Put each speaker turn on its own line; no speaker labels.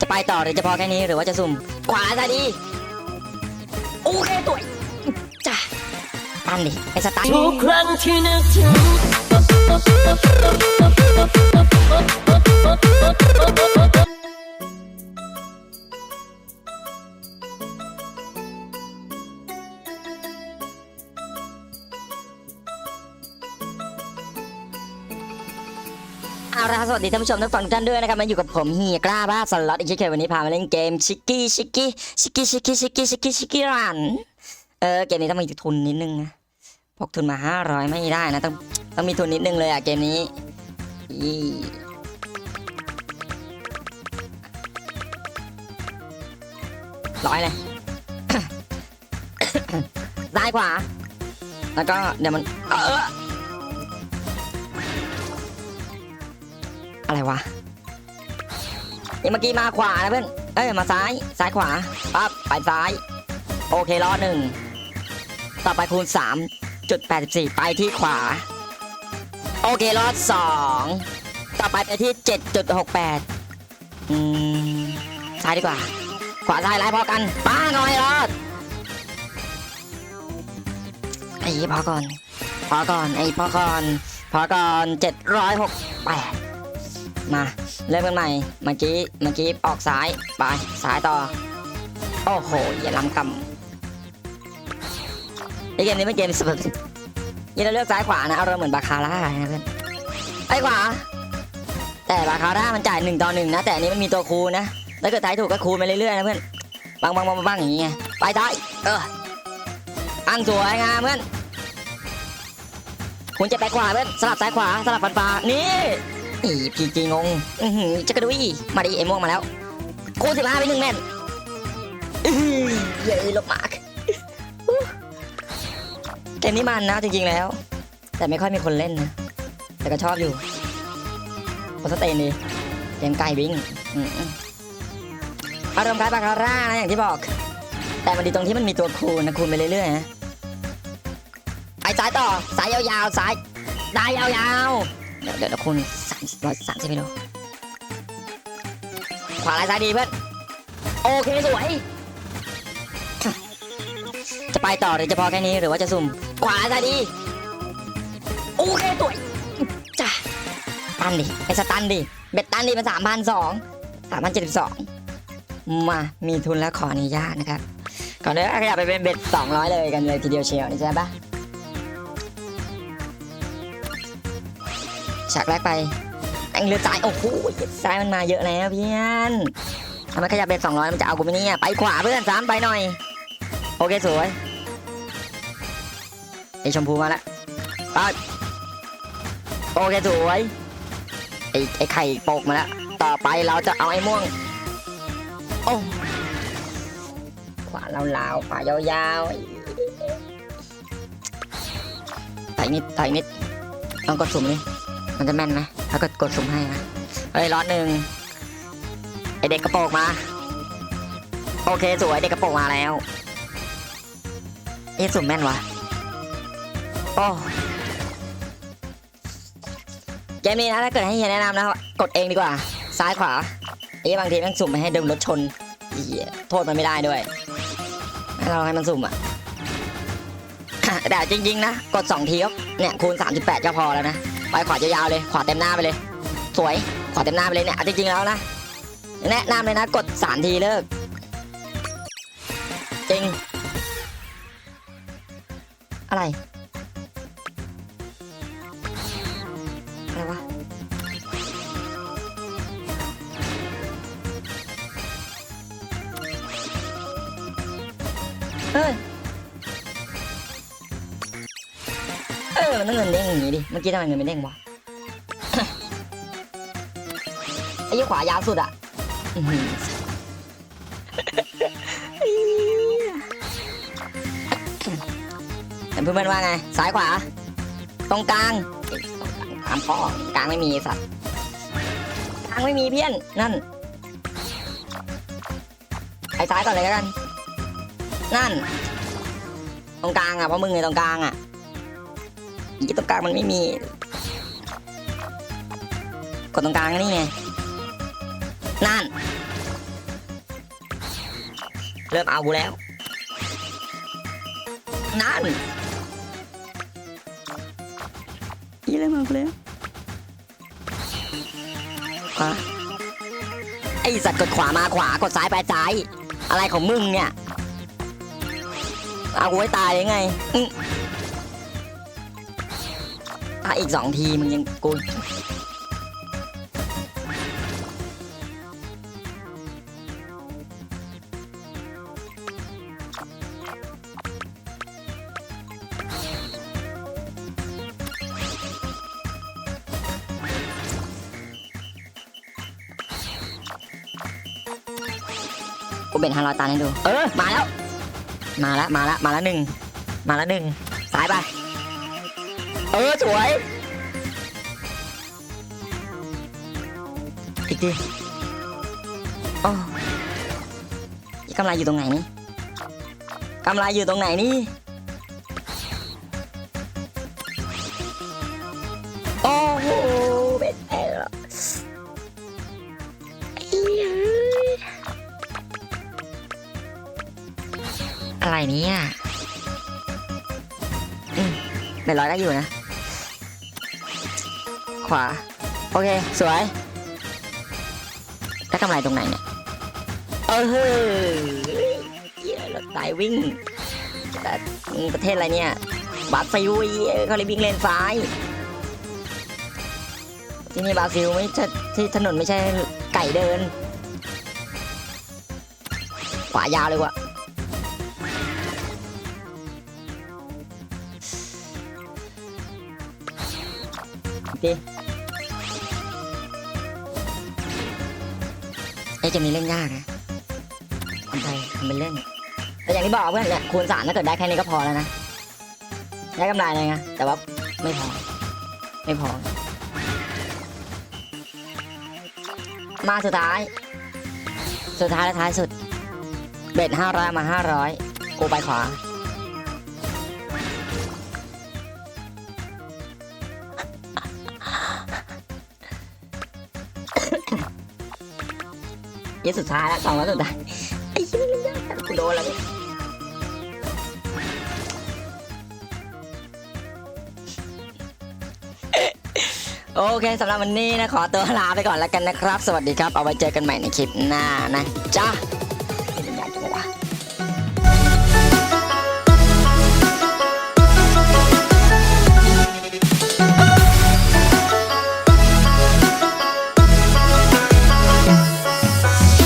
จะไปต่อหรือจะพอแค่นี้หรือว่าจะสุ่ม ขวาซะดีโอเคตัวจ้ะตันดิไอสตาร์
ทุกครั้งที่นึกถึง
เอาละครับสวัสดีท่านผู้ชมทุกฝั่งทุกท่านด้วยนะครับมาอยู่กับผมเฮียกล้าบ้าสล็อตอีกเช่นเคยวันนี้พามาเล่นเกมชิกกี้ชิกกี้ชิกกี้ชิกกี้ชิกกี้ชิกกี้ชิกกี้รันเออเกมนี้ต้องมีทุนนิดนึงนะพกทุนมาห้าร้อยไม่ได้นะต้องต้องมีทุนนิดนึงเลยอะเกมนี้ร้อยเลยซ้ายขวาแล้วก็เดี๋ยวมันเออ อะไรวะนี่เมื่อกี้มาขวานะเพื่อน เอ้ยมาซ้าย ซ้ายขวา ปั๊บ ไปซ้าย โอเคล้อหนึ่ง ต่อไปคูณ3จุด84ไปที่ขวา โอเคล้อสอง ต่อไปไปที่7.68อืม ซ้ายดีกว่า ขวาซ้ายไล่พอกัน ป้าหน่อยรอด ไอ้พอก่อน พอก่อน ไอ้พอก่อน พอก่อน768 มาเริ่มกันใหม่เมื่อกี้เมื่อกี้ออกซ้ายไปซ้ายต่อ โอ้โหอย่าล้ำกำไอเกมนี้เป็นเกมสุดยี่เราเลือกซ้ายขวานะเอาเราเหมือนบาคาร่านะเพื่อนไปขวา แต่บาคาร่ามันจ่ายหนึ่งต่อหนึ่งนะ แต่อันนี้มันมีตัวคูณนะถ้าเกิดท้ายถูกก็คูณไปเรื่อยๆนะเพื่อนบังบังบังบังอย่างเงี้ยไปท้ายเอออังสวยงามเพื่อนคุณจะไปขวาเพื่อนสลับซ้ายขวาสลับฟันฟ้านี่ พีจีงงอือหือจักระดุยมาดิไอ้ม่วงมาแล้วคูสิบห้าไปหนึ่งแม่นอือเย้ลบมากเกมนี้มันนะจริงๆแล้ว แต่ไม่ค่อยมีคนเล่นนะแต่ก็ชอบอยู่โคสเตนดีเกมไก่วิ่งอารมณ์คล้ายบาคาร่านะอย่างที่บอก แต่มันดีตรงที่มันมีตัวคูณนะคูณไปเรื่อยๆนะไปซ้ายต่อสายยาวๆซ้ายได้ยาวๆเดี๋ยวเดี๋ยวเดี๋ยวคูณส ร้อยสามสิบกิโลขวาลายซ้ายดีเพื่อน โอเคสวย จะไปต่อหรือจะพอแค่นี้หรือว่าจะสุ่ม ขวาซ้ายดี โอเคสวยจ้ะตันดิไอ้สตันดิ เบ็ดตันดิเป็นสามพันสองสามพันเจ็ดสิบสองมามีทุนแล้วขออนุญาตนะครับ ก่อนเดี๋ยวขยับไปเป็นเบ็ดสองร้อยเลยกันเลยทีเดียวเชียวนี่ใช่ปะฉากแรกไปแอ งเลือซ้ายโอ้โหซ้ายมันมาเยอะแล้วเพื่อนทำไมขยับเป็นสองร้อยมันจะเอากูไหมเนี่ยไปขวาเพื่อนสามไปหน่อย โอเคสวยไอชมพูมาแล้วไปโอเคสวยไอไอไข่โปกมาแล้วต่อไปเราจะเอาไอ้ม่วงโอ้ขวาลาวๆขวายาวๆไต่นิดไต่นิดต้องกดสุ่มนี่มันจะแม่นไหม ถ้ากดกดสุ่มให้นะเฮ้ยร้อนหนึ่งไอเด็กกระโปรงมา โอเคสวยเด็กกระโปรงมาแล้วเอ๊ะสุ่มแม่นวะโอ้เกมนี้นะถ้าเกิดให้เฮียแนะนำนะกดเองดีกว่า ซ้ายขวาไอ้บางทีมันสุ่มไม่ให้เดิมรถชนโทษมันไม่ได้ด้วยให้เราให้มันสุ่มอะแต่จริง ๆ นะ กด 2 ทีก็เนี่ยคูณ 38 ก็พอแล้วนะ ไปขวายาวๆเลยขวาเต็มหน้าไปเลย สวยขวาเต็มหน้าไปเลยเนี่ยจริงๆแล้วนะแนะนำเลยนะกดสามทีเลิก จริง อะไรอะไรวะเอ้ย ออมันต้องเงินเด้งอย่างนี้ดิ เมื่อกี้ทำไมเงินไม่เด้งวะไอ้ยี่ขวายาวสุดอะอื้อหือแต่เพื่อนว่าไง ซ้ายขวา ตรงกลางตามพ่อกลางไม่มีสัตว์กลางไม่มีเพี้ยน นั่นไอ้ซ้ายก่อนเลยกัน นั่น ตรงกลางอะเพราะมึงไงตรงกลางอะ อีตรงกลางมันไม่มี กดตรงกลางนี่ไง นั่น เริ่มเอากูแล้ว นั่นอีเริ่มเอากูแล้วขวาไอสัตว์กดขวามาขวากดซ้ายไปซ้าย อะไรของมึงเนี่ย เอากูไว้ตายเลยไงอื้ อะอีกสองทีมึงยังกูกูเบ็นห้ารอยตันให้ดู เออ มาแล้ว มาแล้ว มาแล้ว มาแล้วหนึ่ง มาแล้วหนึ่ง สายไป เออสวยอีกทีโอ้ยกำไรอยู่ตรงไหนนี่กำไรอยู่ตรงไหนนี่โอ้โหเบ็ดแพ้แล้วไอ้เหี้ยอะไรเนี่ยอืมเป็นร้อยได้อยู่นะ ขวา โอเค สวยได้กำไรตรงไหนเนี่ย เออเฮ้ยเหี้ยรถสายวิ่งแต่ประเทศอะไรเนี่ย บราซิลเหี้ยเขาเลยวิ่งเลนซ้าย ที่นี่บราซิลไม่ใช่ที่ถนนไม่ใช่ไก่เดิน ขวายาวเลยว่ะดิ จะมีเล่นยากนะทำไปทำเป็นเล่นแต่อย่างที่บอกเพื่อนเนี่ยคูณสามถ้าเกิดได้แค่นี้ก็พอแล้วนะได้กำไรเลยไงแต่ว่าไม่พอ ไม่พอ มาสุดท้าย สุดท้ายและท้ายสุด เบ็ดห้าร้อยมาห้าร้อยกูไปขวา ยี่สุดท้ายแล้วสองแล้วสุดท้ายไอ้ชิ้นนี้ยากจังกูโดนแล้วเนี่ยโอเคสำหรับวันนี้นะ ขอตัวลาไปก่อนแล้วกันนะครับ สวัสดีครับ เอาไว้เจอกันใหม่ในคลิปหน้านะจ้า